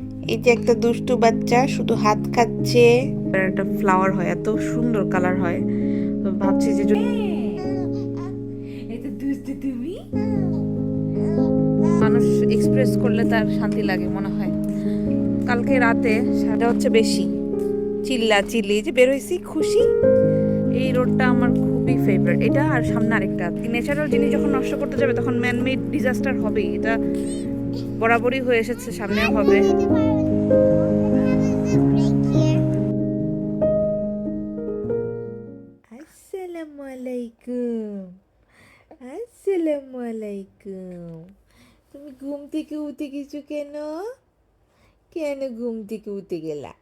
এই যে একটা দুষ্টু বাচ্চা শুধু হাত খাচ্ছে একটা ফ্লাওয়ার হয় এত সুন্দর কালার হয়। তো ভাবছি যে যদি এটা দুষ্টু তুমি? মানুষ এক্সপ্রেস করলে তার শান্তি লাগে মনে হয়। কালকে রাতে সাজা হচ্ছে বেশি। চিল্লা চিল্লি যে বের হয়েছি খুশি? এই রোডটা আমার খুবই ফেভারিট এটা আর সামনে আরেকটা। ন্যাচারাল জিনিস যখন নষ্ট করতে যাবে তখন ম্যানমেড ডিজাস্টার হবেই। এটা বরাবরই হয়ে এসেছে সামনেও হবে। আলাইকুম আসসালামু আলাইকুম তুমি ঘুম থেকে উঠে গেছো কেন? কেন ঘুম থেকে উঠে গেলা?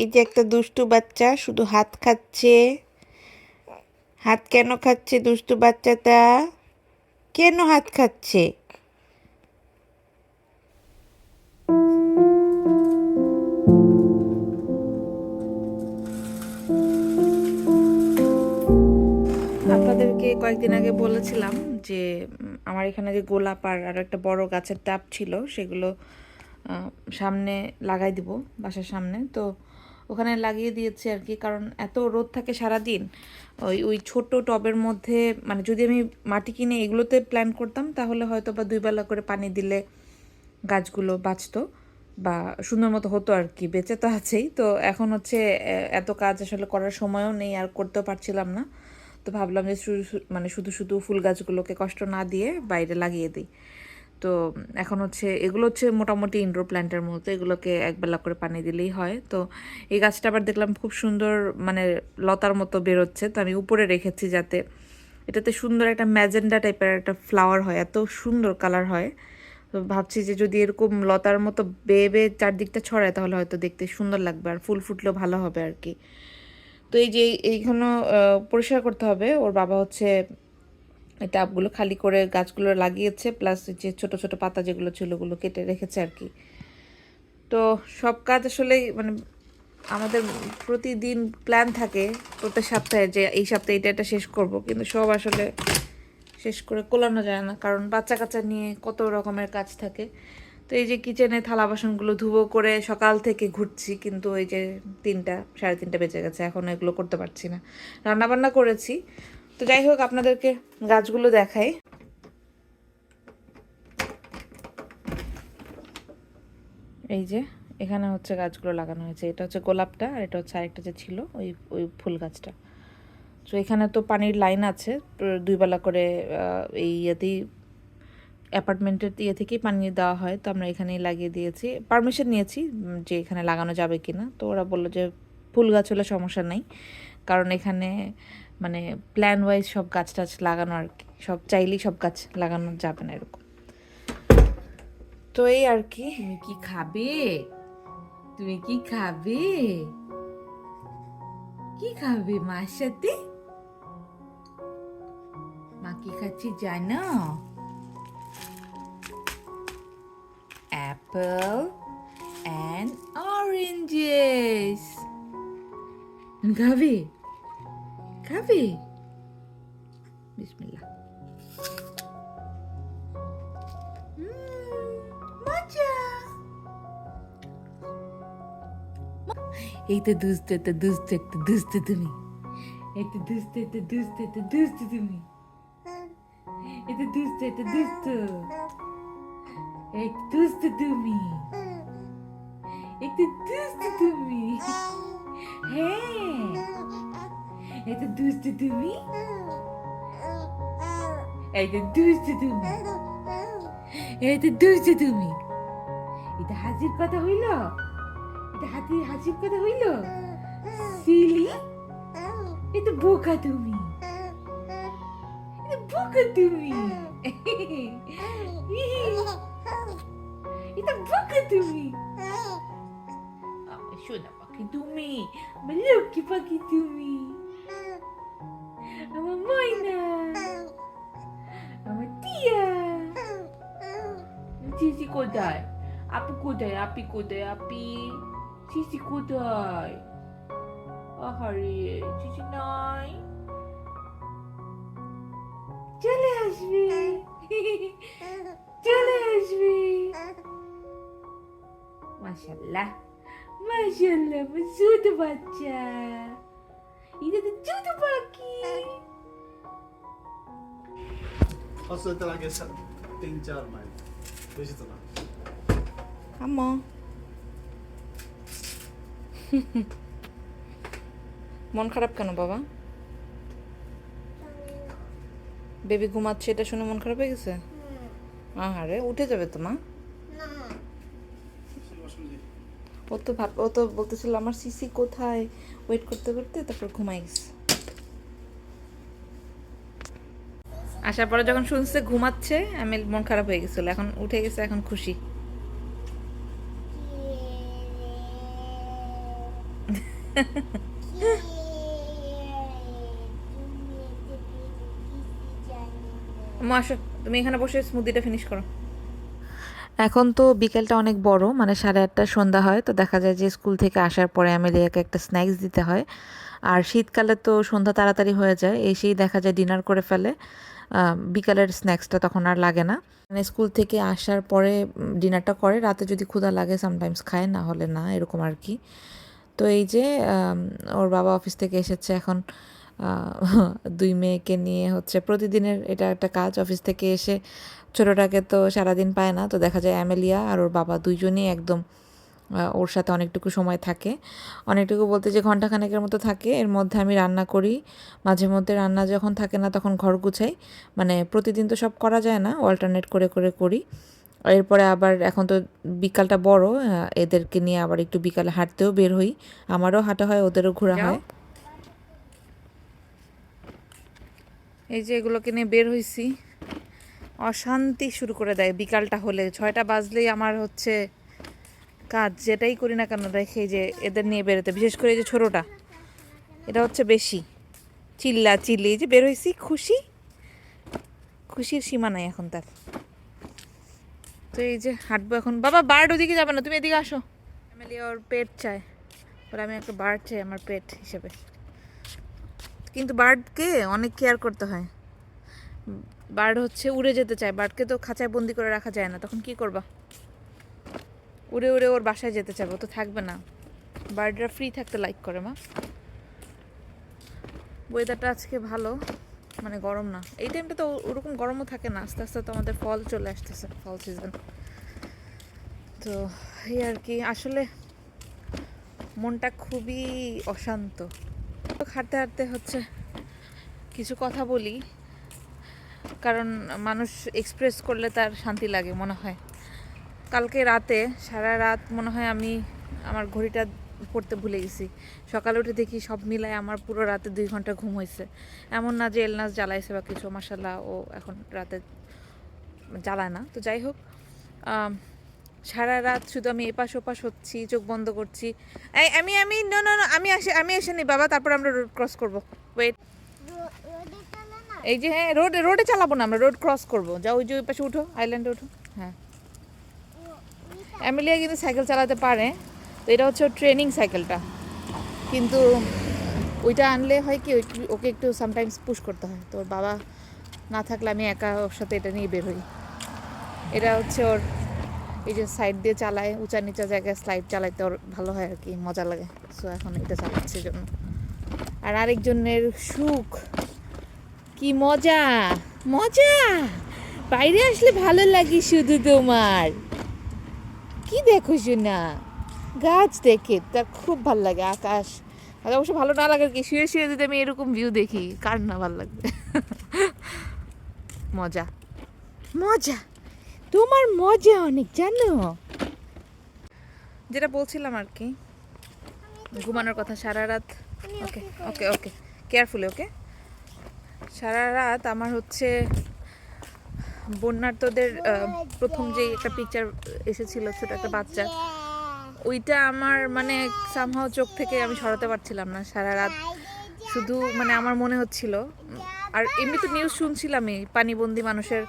এই যে একটা দুষ্টু বাচ্চা, শুধু হাত খাচ্ছে। হাত কেন খাচ্ছে দুষ্টু বাচ্চাটা? কেন হাত খাচ্ছে? আপনাদেরকে কয়েকদিন আগে বলেছিলাম যে আমার এখানে যে গোলাপ আর আরও একটা বড় গাছের টাব ছিল, সেগুলো সামনে লাগাই দিব, বাসার সামনে। তো ওখানে লাগিয়ে দিয়েছি আর কি, কারণ এত রোদ থাকে সারা দিন ওই ওই ছোট টবের মধ্যে মানে যদি আমি মাটি কিনে এগুলোতে প্ল্যান করতাম, তাহলে হয়তো বা দুই বেলা করে পানি দিলে গাছগুলো বাঁচতো বা সুন্দর মতো হতো আর কি, বেঁচে তো আছেই। তো এখন হচ্ছে এত কাজ আসলে করার সময়ও নেই, আর করতেও পারছিলাম না। তো ভাবলাম যে মানে শুধু শুধু ফুল গাছগুলোকে কষ্ট না দিয়ে বাইরে লাগিয়ে দিই। তো এখন হচ্ছে, এগুলো হচ্ছে মোটামুটি ইনডোর প্ল্যান্টের মতো এগুলোকে একবেলা করে পানি দিলেই হয়। তো এই গাছটা আবার দেখলাম খুব সুন্দর মানে লতার মতো বেরোচ্ছে। তো আমি উপরে রেখেছি যাতে এটাতে সুন্দর একটা ম্যাজেন্ডা টাইপের একটা ফ্লাওয়ার হয়, এত সুন্দর কালার হয়। তো ভাবছি যে যদি এরকম লতার মতো বেয়ে বেয়ে চারদিকটা ছড়ায়, তাহলে হয়তো দেখতে সুন্দর লাগবে আর ফুল ফুটলেও ভালো হবে আর কি। তো এই যে এইখানে পরিষ্কার করতে হবে। ওর বাবা হচ্ছে টাবগুলো খালি করে গাছগুলো লাগিয়েছে প্লাস যে ছোট ছোট পাতা যেগুলো ছিল ওগুলো কেটে রেখেছে আর কি। তো সব কাজ আসলে মানে আমাদের প্রতিদিন প্ল্যান থাকে প্রত্যেক সপ্তাহে যে এই সপ্তাহে এটা এটা শেষ করব, কিন্তু সব আসলে শেষ করে কোলানো যায় না, কারণ বাচ্চা কাচ্চা নিয়ে কত রকমের কাজ থাকে। তো এই যে কিচেনে থালা বাসনগুলো ধুবো করে সকাল থেকে ঘুরছি, কিন্তু এই যে তিনটা, সাড়ে তিনটা বেজে গেছে, এখন এগুলো করতে পারছি না। রান্না বান্না করেছি তো যাই হোক, আপনাদেরকে গাছগুলো দেখাই। এই যে, এখানে হচ্ছে গাছগুলো লাগানো হয়েছে। এটা হচ্ছে গোলাপটা আর এটা হচ্ছে আরেকটা যে ছিল, ওই ওই ফুল গাছটা। তো এখানে তো পানির লাইন আছে প্র- দুই বেলা করে এই ইয়েতেই, অ্যাপার্টমেন্টের ইয়ে থেকেই পানি দেওয়া হয়। তো আমরা এখানেই লাগিয়ে দিয়েছি। পারমিশন নিয়েছি যে এখানে লাগানো যাবে কি না তো ওরা বলল যে ফুল গাছ হলে সমস্যা নেই। কারণ এখানে মানে প্ল্যান ওয়াইজ সব গাছ টাছ লাগানো আর কি। সব চাইলেই সব গাছ লাগানো যাবে না এরকম। তো এই আর কি। তুমি কি খাবে? তুমি কি খাবে? কি খাবে মার সাথে? মা কি খাচ্ছি জানো? অ্যাপল অ্যান্ড অরেঞ্জেস খাবে? খাবে বিসমিল্লাহ মজা এই তো দুষ্ট তো দুষ্ট একটা দুষ্ট তুমি এই তো দুষ্ট একটা দুষ্ট একটা দুষ্ট তুমি এই তো দুষ্ট একটা দুষ্ট এক দুষ্ট তুমি একটু দুষ্ট তুমি হ্যাঁ এই তো দুষ্ট তুমি? এই তো দুষ্ট তুমি। এই তো দুষ্ট তুমি। এটা হাসির কথা হইল? এটা হাতি হাসির কথা হইল? সিলি? এটা বোকা তুমি। বোকা তুমি। এটা বোকা তুমি। সোনা পাখি তুমি। লক্ষ্মী পাখি তুমি। চিচি কোথায় আপু কোথায় আপি কোথায় আপি চিচি কোথায় আহারে চিচি নাই চলে আসবে চলে আসবে মাশাল্লাহ মাশাল্লাহ ছোট বাচ্চা এটা তো ছোট পাখি আগে সা- তিন চার মাইল বেশি তো না আম্মা মন খারাপ কেন বাবা? বেবি ঘুমাচ্ছে এটা শুনে মন খারাপ হয়ে গেছে? আহারে উঠে যাবে তো মা? ও তো ভাব ও তো বলতেছিল আমার সিসি কোথায়? ওয়েট করতে করতে তারপর ঘুমাই গেছে। আসার পরে যখন শুনছে ঘুমাচ্ছে, আমি মন খারাপ হয়ে গেছিল। এখন উঠে গেছে, এখন খুশি। আসো, তুমি এখানে বসে স্মুদিটা ফিনিশ করো। এখন তো বিকেলটা অনেক বড় মানে সাড়ে আটটা সন্ধ্যা হয়, তো দেখা যায় যে স্কুল থেকে আসার পরে আমি আমেলিয়াকে একটা স্ন্যাক্স দিতে হয়। আর শীতকালে তো সন্ধ্যা তাড়াতাড়ি হয়ে যায়, এসেই দেখা যায় ডিনার করে ফেলে। বিকালের স্ন্যাক্সটা তখন আর লাগে না। মানে স্কুল থেকে আসার পরে ডিনারটা করে, রাতে যদি ক্ষুধা লাগে সামটাইমস খায়, না হলে না, এরকম আর কি। তো এই যে ওর বাবা অফিস থেকে এসেছে এখন দুই মেয়েকে নিয়ে হচ্ছে প্রতিদিনের এটা একটা কাজ। অফিস থেকে এসে ছোটোটাকে তো সারাদিন পায় না, তো দেখা যায় অ্যামেলিয়া আর ওর বাবা দুইজনই একদম ওর সাথে অনেকটুকু সময় থাকে। অনেকটুকু বলতে যে ঘন্টাখানেকের মতো থাকে। এর মধ্যে আমি রান্না করি। মাঝে মধ্যে রান্না যখন থাকে না তখন ঘর গুছাই। মানে প্রতিদিন তো সব করা যায় না। অল্টারনেট করে করে করি। এরপরে আবার এখন তো বিকালটা বড়। এদেরকে নিয়ে আবার একটু বিকালে হাঁটতেও বের হই। আমারও হাঁটা হয় ওদেরও ঘোরা হয়। এই যে এগুলোকে নিয়ে বের হইছি। অশান্তি শুরু করে দেয় বিকালটা হলে। ছয়টা বাজলেই আমার হচ্ছে কাজ যেটাই করি না কেন, দেখে যে এদের নিয়ে বেরোতে, বিশেষ করে যে ছোটোটা, এটা হচ্ছে বেশি। চিল্লা চিল্লি যে বের হয়েছি খুশি? খুশির সীমা নাই এখন তার। তো এই যে হাঁটবো এখন। বাবা বার্ড ওদিকে যাবে না, তুমি এদিকে আসো। ফ্যামিলি ওর পেট চায়। ওর আমি একটা বার্ড চাই আমার পেট হিসেবে। কিন্তু বার্ডকে অনেক কেয়ার করতে হয়। বার্ড হচ্ছে উড়ে যেতে চায়। বার্ডকে তো খাঁচায় বন্দি করে রাখা যায় না। তখন কি করবা? উড়ে উড়ে ওর বাসায় যেতে চাইবে ও তো থাকবে না। বার্ডরা ফ্রি থাকতে লাইক করে, মা। ওয়েদারটা আজকে ভালো মানে গরম না। এই টাইমটা তো ওরকম গরমও থাকে না, আস্তে আস্তে তো আমাদের ফল চলে আসতেছে ফল সিজন তো এই আর কি, আসলে মনটা খুবই অশান্ত। তো হাঁটতে হাঁটতে হচ্ছে কিছু কথা বলি, কারণ মানুষ এক্সপ্রেস করলে তার শান্তি লাগে, মনে হয়। কালকে রাতে সারা রাত মনে হয় আমি আমার ঘড়িটা পড়তে ভুলে গেছি। সকালে উঠে দেখি সব মিলায় আমার পুরো রাতে দুই ঘণ্টা ঘুম হয়েছে। এমন না যে এলনাস জ্বালাইছে বা কিছু মাসাল্লাহ ও এখন রাতে জ্বালায় না। তো যাই হোক সারা রাত শুধু আমি এপাশ ওপাশ হচ্ছি চোখ বন্ধ করছি। এই আমি আমি না না আমি আসে আমি এসে নি বাবা তারপর আমরা রোড ক্রস করব। ওয়েট এই যে হ্যাঁ রোডে রোডে চালাবো না আমরা রোড ক্রস করব। যাও ওই যে ওই পাশে উঠো আইল্যান্ডে উঠো। হ্যাঁ। অ্যামেলিয়া কিন্তু সাইকেল চালাতে পারে, তো এটা হচ্ছে ট্রেনিং সাইকেলটা। কিন্তু ওইটা আনলে হয় কি ওকে একটু সামটাইমস পুশ করতে হয়। তো বাবা না থাকলে আমি একা ওর সাথে এটা নিয়ে বের হই। এটা হচ্ছে ওর এই যে সাইড দিয়ে চালায়, উঁচা নিচা জায়গায় স্লাইড চালাইতে ওর ভালো হয় আর কি, মজা লাগে। সো এখন এটা চালাচ্ছে জন্য। আর আরেকজনের সুখ। কি মজা মজা! বাইরে আসলে ভালো লাগে শুধু তোমার। কি দেখো না গাছ দেখে তা খুব ভালো লাগে আকাশ। আর অবশ্য ভালো না লাগে কি? শুয়ে শুয়ে যদি আমি এরকম ভিউ দেখি কার না ভালো লাগবে? মজা। মজা? তোমার মজা অনেক জানো? যেটা বলছিলাম আর কি ঘুমানোর কথা সারা রাত। ওকে ওকে ওকে কেয়ারফুলি ওকে সারা রাত আমার হচ্ছে বন্যার্থদের আহ, প্রথম যে একটা পিকচার এসেছিল ছোট একটা বাচ্চা ওইটা আমার মানে সামহাও চোখ থেকে আমি সরাতে পারছিলাম না সারা রাত। শুধু মানে আমার মনে হচ্ছিল। আর এমনি তো নিউজ শুনছিলামই পানিবন্দি মানুষের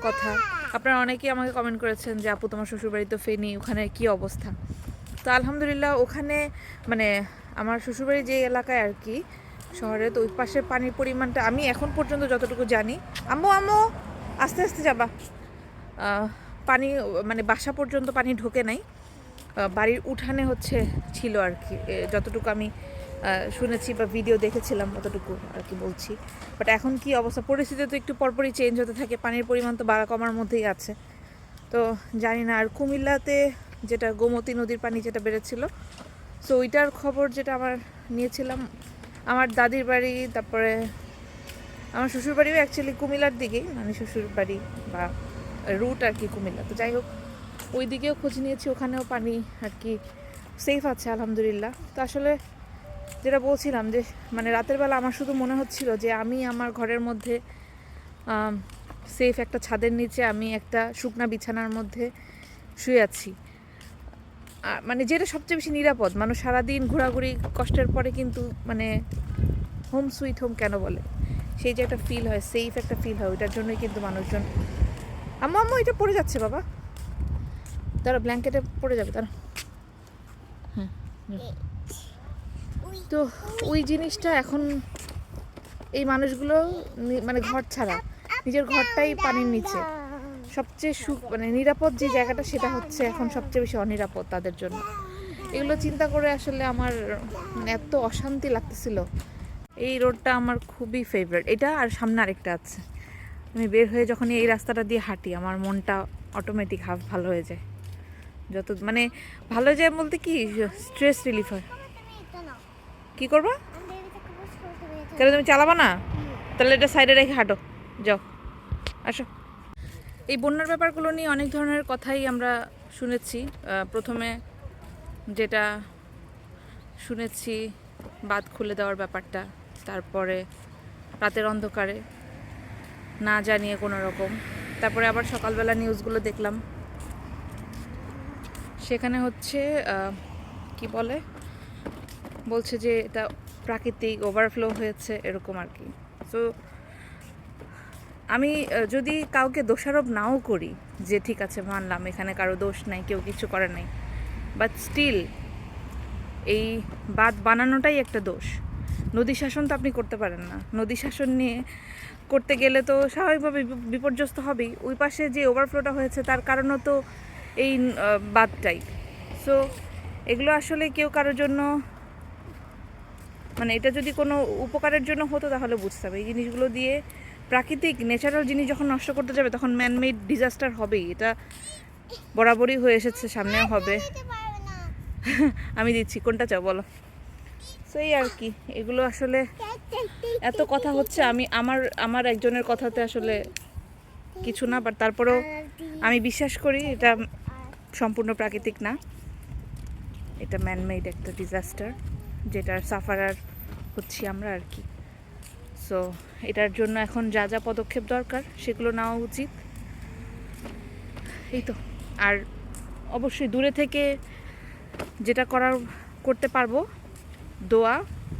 কথা। আপনারা অনেকেই আমাকে কমেন্ট করেছেন যে আপু তোমার শ্বশুরবাড়ি তো ফেনি ওখানে কি অবস্থা? তো আলহামদুলিল্লাহ ওখানে মানে আমার শ্বশুরবাড়ি যে এলাকায় আর কি শহরে তো ওই পাশে পানির পরিমাণটা আমি এখন পর্যন্ত যতটুকু জানি। আম্মু আম্মু! আস্তে আস্তে যাবা। পানি মানে বাসা পর্যন্ত পানি ঢোকে নাই। বাড়ির উঠানে হচ্ছে ছিল আর কি। যতটুকু আমি শুনেছি বা ভিডিও দেখেছিলাম ততটুকু আর কি বলছি। বাট এখন কি অবস্থা? পরিস্থিতি তো একটু পরপরই চেঞ্জ হতে থাকে। পানির পরিমাণ তো বাড়া কমার মধ্যেই আছে। তো জানি না, আর কুমিল্লাতে যেটা গোমতী নদীর পানি যেটা বেড়েছিল সো ওইটার খবর যেটা আমার নিয়েছিলাম, আমার দাদির বাড়ি, তারপরে আমার শ্বশুর বাড়িও অ্যাকচুয়ালি কুমিল্লার দিকেই মানে শ্বশুর বাড়ি বা রুট আর কি কুমিল্লা। তো যাই হোক ওই দিকেও খোঁজ নিয়েছি, ওখানেও পানি আর কি সেফ আছে, আলহামদুলিল্লাহ। তো আসলে যেটা বলছিলাম যে মানে রাতের বেলা আমার শুধু মনে হচ্ছিল যে আমি আমার ঘরের মধ্যে সেফ একটা ছাদের নিচে আমি একটা শুকনা বিছানার মধ্যে শুয়ে আছি। মানে যেটা সবচেয়ে বেশি নিরাপদ, মানুষ সারাদিন ঘোরাঘুরি কষ্টের পরে কিন্তু মানে হোম সুইট হোম কেন বলে? সেই যে একটা ফিল হয় সেফ একটা ফিল হয়, ওইটার জন্যই কিন্তু মানুষজন আম্মু আম্মু, এটা পড়ে যাচ্ছে, বাবা। তারা ব্ল্যাঙ্কেটে পড়ে যাবে তারা তো ওই জিনিসটা এখন এই মানুষগুলো মানে ঘর ছাড়া, নিজের ঘরটাই পানির নিচে। সবচেয়ে সুখ মানে নিরাপদ যে জায়গাটা, সেটা হচ্ছে এখন সবচেয়ে বেশি অনিরাপদ তাদের জন্য। এগুলো চিন্তা করে আসলে আমার এত অশান্তি লাগতেছিল। এই রোডটা আমার খুবই ফেভারিট এটা আর সামনে আরেকটা আছে। আমি বের হয়ে যখন এই রাস্তাটা দিয়ে হাঁটি, আমার মনটা অটোমেটিক হাফ ভালো হয়ে যায়। যত মানে ভালো যায় বলতে কি স্ট্রেস রিলিফ হয়। কি করবা? কেন তুমি চালাবা না? তাহলে এটা সাইডে রেখে হাঁটো। যাও, আসো। এই বন্যার ব্যাপারগুলো নিয়ে অনেক ধরনের কথাই আমরা শুনেছি। প্রথমে যেটা শুনেছি বাদ খুলে দেওয়ার ব্যাপারটা। তারপরে রাতের অন্ধকারে না জানিয়ে কোনো রকম। তারপরে আবার সকালবেলা নিউজগুলো দেখলাম। সেখানে হচ্ছে কি বলে? বলছে যে এটা প্রাকৃতিক ওভারফ্লো হয়েছে এরকম আর কি। সো আমি যদি কাউকে দোষারোপ নাও করি যে ঠিক আছে, মানলাম, এখানে কারও দোষ নাই, কেউ কিছু করে নাই বাট স্টিল এই বাদ বানানোটাই একটা দোষ। নদী শাসন তো আপনি করতে পারেন না। নদী শাসন নিয়ে করতে গেলে তো স্বাভাবিকভাবে বিপ- বিপর্যস্ত হবেই। ওই পাশে যে ওভারফ্লোটা হয়েছে তার কারণও তো এই বাদটাই সো এগুলো আসলে কেউ কারোর জন্য মানে এটা যদি কোনো উপকারের জন্য হতো তাহলে বুঝতে হবে। এই জিনিসগুলো দিয়ে প্রাকৃতিক ন্যাচারাল জিনিস যখন নষ্ট করতে যাবে তখন ম্যানমেড ডিজাস্টার হবেই। এটা বরাবরই হয়ে এসেছে সামনেও হবে। আমি দিচ্ছি। কোনটা চাও বলো? সেই আর কি। এগুলো আসলে এত কথা হচ্ছে, আমি আমার আমার একজনের কথাতে আসলে কিছু না বাট তারপরেও আমি বিশ্বাস করি এটা সম্পূর্ণ প্রাকৃতিক না। এটা ম্যানমেড একটা ডিজাস্টার যেটার সাফারার হচ্ছি আমরা আর কি। সো এটার জন্য এখন যা যা পদক্ষেপ দরকার, সেগুলো নেওয়া উচিত। এই তো। আর অবশ্যই দূরে থেকে যেটা করার, করতে পারব দোয়া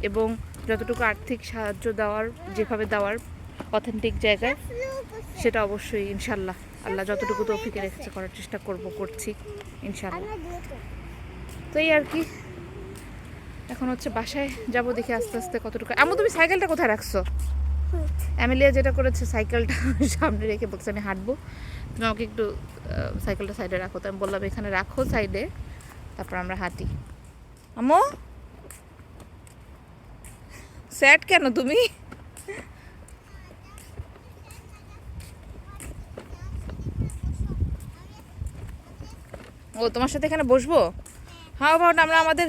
এবং যতটুকু আর্থিক সাহায্য দেওয়ার, যেভাবে দেওয়ার অথেন্টিক জায়গায়, সেটা অবশ্যই ইনশাল্লাহ। আল্লাহ যতটুকু তৌফিকে রেখেছে করার চেষ্টা করব, করছি ইনশাল্লাহ। তো এই আর কি। এখন হচ্ছে বাসায় যাব, দেখি আস্তে আস্তে কতটুকু। এমন তুমি সাইকেলটা কোথায় রাখছো? অ্যামেলিয়া যেটা করেছে, সাইকেলটা সামনে রেখে বলছে, আমি হাঁটবো। তুমি আমাকে একটু সাইকেলটা সাইডে রাখো। তো আমি বললাম, এখানে রাখো সাইডে তারপর আমরা হাঁটি। আমো স্যাড কেন তুমি? ও তোমার সাথে এখানে বসবো? হাও অ্যাবাউট আমরা আমাদের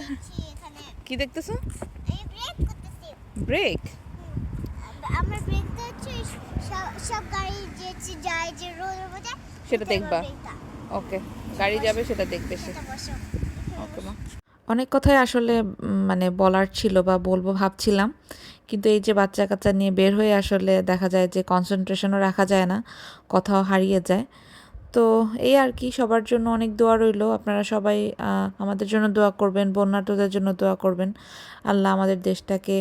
কি দেখতেছো? ব্রেক? আমরা ব্রেক সব- গাড়ি যে যায় যে সেটা দেখবা। ওকে গাড়ি যাবে সেটা দেখবে সে। ওকে মা। অনেক কথাই আসলে মানে বলার ছিল বা বলব ভাবছিলাম। কিন্তু এই যে বাচ্চা কাচ্চা নিয়ে বের হয়ে আসলে দেখা যায় যে কনসেন্ট্রেশনও রাখা যায় না, কথাও হারিয়ে যায়। তো এই আর কি, সবার জন্য অনেক দোয়া রইল। আপনারা সবাই আমাদের জন্য দোয়া করবেন বন্যাটোদের জন্য দোয়া করবেন। আল্লাহ আমাদের দেশটাকে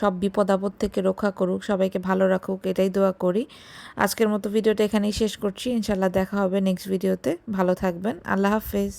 সব বিপদ আপদ থেকে রক্ষা করুক, সবাইকে ভালো রাখুক, এটাই দোয়া করি। আজকের মতো ভিডিওটা এখানেই শেষ করছি। ইনশাল্লাহ দেখা হবে নেক্সট ভিডিওতে ভালো থাকবেন। আল্লাহ হাফেজ।